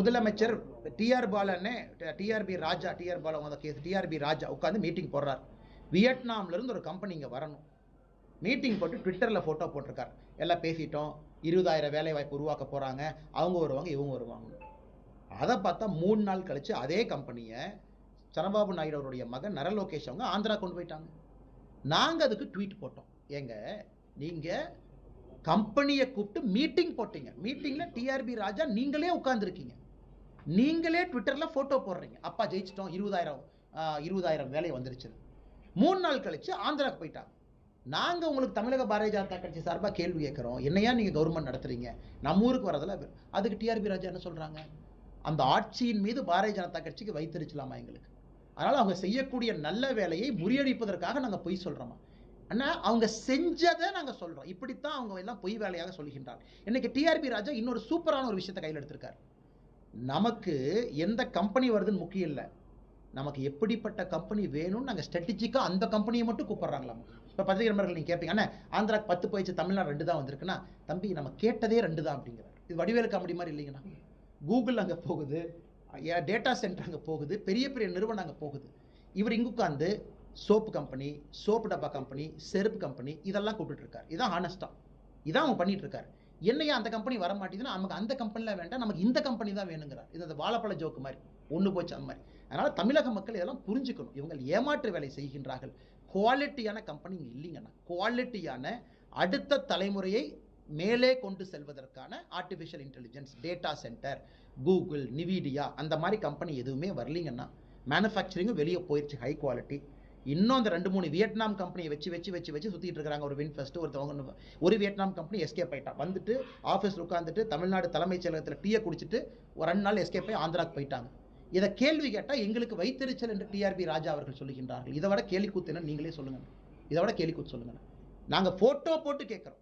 முதலமைச்சர் TR பாலன்னு TRB Raja TR Bala case TRB Raja உட்காந்து meeting போடுறார். வியட்நாம்லேருந்து ஒரு கம்பெனி இங்கே வரணும். மீட்டிங் போட்டு ட்விட்டரில் ஃபோட்டோ போட்டிருக்கார். எல்லாம் பேசிட்டோம். இருபதாயிரம் வேலை வாய்ப்பு உருவாக்க போகிறாங்க அவங்க வருவாங்க இவங்க வருவாங்க. அதை பார்த்தா மூணு நாள் கழித்து அதே கம்பெனியை சரபாபு நாயுடு அவருடைய மகன் நரலோகேஷ் அவங்க ஆந்திரா கொண்டு போயிட்டாங்க. நாங்கள் அதுக்கு ட்வீட் போட்டோம். ஏங்க நீங்கள் கம்பெனியை கூப்பிட்டு மீட்டிங் போட்டீங்க. மீட்டிங்கில் டிஆர்பி ராஜா நீங்களே உட்காந்துருக்கீங்க நீங்களே ட்விட்டரில் ஃபோட்டோ போடுறீங்க. அப்பா ஜெயிச்சிட்டோம் இருபதாயிரம் இருபதாயிரம் வேலை வந்துருச்சு. மூணு நாள் கழித்து ஆந்திராவுக்கு போயிட்டாங்க. நாங்கள் உங்களுக்கு தமிழக பாரதிய ஜனதா கட்சி சார்பாக கேள்வி கேட்குறோம். என்னையா நீங்கள் கவர்மெண்ட் நடத்துறீங்க? நம்ம ஊருக்கு வரதில் அதுக்கு டிஆர்பி ராஜா என்ன சொல்கிறாங்க அந்த ஆட்சியின் மீது பாரதிய ஜனதா கட்சிக்கு வைத்திருச்சலாமா எங்களுக்கு? அதனால் அவங்க செய்யக்கூடிய நல்ல வேலையை முறியடிப்பதற்காக நாங்கள் பொய் சொல்கிறோமா ஆனால் அவங்க செஞ்சதை நாங்கள் சொல்கிறோம் இப்படித்தான் அவங்க எல்லாம் பொய் வேலையாக சொல்கின்றார் இன்றைக்கி டிஆர்பி ராஜா இன்னொரு சூப்பரான ஒரு விஷயத்தை கையில் எடுத்திருக்காரு. நமக்கு எந்த கம்பெனி வருதுன்னு முக்கியம் இல்லை. நமக்கு எப்படிப்பட்ட கம்பெனி வேணும்னு நாங்கள் ஸ்ட்ராட்டஜிக்காக அந்த கம்பெனியை மட்டும் கூப்பிட்றாங்களாம். இப்போ பத்திரிகை நண்பர்கள் நீங்கள் கேட்பீங்க அண்ணா ஆந்திராக்கு பத்து போயிடுச்சு தமிழ்நாடு ரெண்டு தான் வந்திருக்குன்னா தம்பி நம்ம கேட்டதே ரெண்டு தான் அப்படிங்கிறார். இது வடிவேலு காமெடி மாதிரி இல்லைங்கண்ணா. கூகுள் அங்கே போகுது டேட்டா சென்டர் அங்கே போகுது பெரிய பெரிய நிறுவனம் அங்கே போகுது. இவர் இங்கே உட்காந்து சோப்பு கம்பெனி சோப்பு டப்பா கம்பெனி செருப்பு கம்பெனி இதெல்லாம் கூப்பிட்டுருக்காரு இதான் ஹானஸ்டாக இதான் அவங்க பண்ணிகிட்ருக்காரு இருக்காரு. என்னையா அந்த கம்பெனி வர மாட்டேங்குதுன்னா நமக்கு அந்த கம்பெனியில் வேண்டாம் நமக்கு இந்த கம்பெனி தான் வேணுங்கிறார். இது அந்த வாழைப்பழ ஜோக்கு மாதிரி. ஒன்று போச்சு அந்த மாதிரி. அதனால் தமிழக மக்கள் இதெல்லாம் புரிஞ்சுக்கணும். இவங்க ஏமாற்று வேலை செய்கின்றார்கள். குவாலிட்டியான கம்பெனி இங்கே இல்லைங்கண்ணா குவாலிட்டியான அடுத்த தலைமுறையை மேலே கொண்டு செல்வதற்கான artificial intelligence data centre Google Nvidia அந்த மாதிரி கம்பெனி எதுவுமே வரலிங்கன்னா மேனுஃபேக்சரிங்கும் வெளியே போயிடுச்சு ஹை குவாலிட்டி இன்னும் அந்த ரெண்டு மூணு வியட்நாம் கம்பெனியை வச்சு வச்சு வச்சு வச்சு சுற்றிட்டு இருக்கிறாங்க. ஒரு வின் ஒருத்தவங்க ஒரு வியட்நாம் கம்பெனி எஸ்கேப் ஆயிட்டான். வந்துட்டு ஆஃபீஸில் உட்காந்துட்டு தமிழ்நாடு தலைமைச் செயலகத்தில் டீயை குடிச்சிட்டு ஒரு ரெண்டு நாள் எஸ்கேப் ஆகி ஆந்திராக்கு போயிட்டாங்க. இதை கேள்வி கேட்டால் எங்களுக்கு வைத்தறிச்சல் என்று டிஆர்பி ராஜா அவர்கள் சொல்லுகின்றார்கள். இதை விட கேலிக்கூத்து கூத்துன்னு நீங்களே சொல்லுங்கள் இதை விட கேலிக்கூத்து சொல்லுங்கள் நாங்கள் ஃபோட்டோ போட்டு கேட்குறோம்.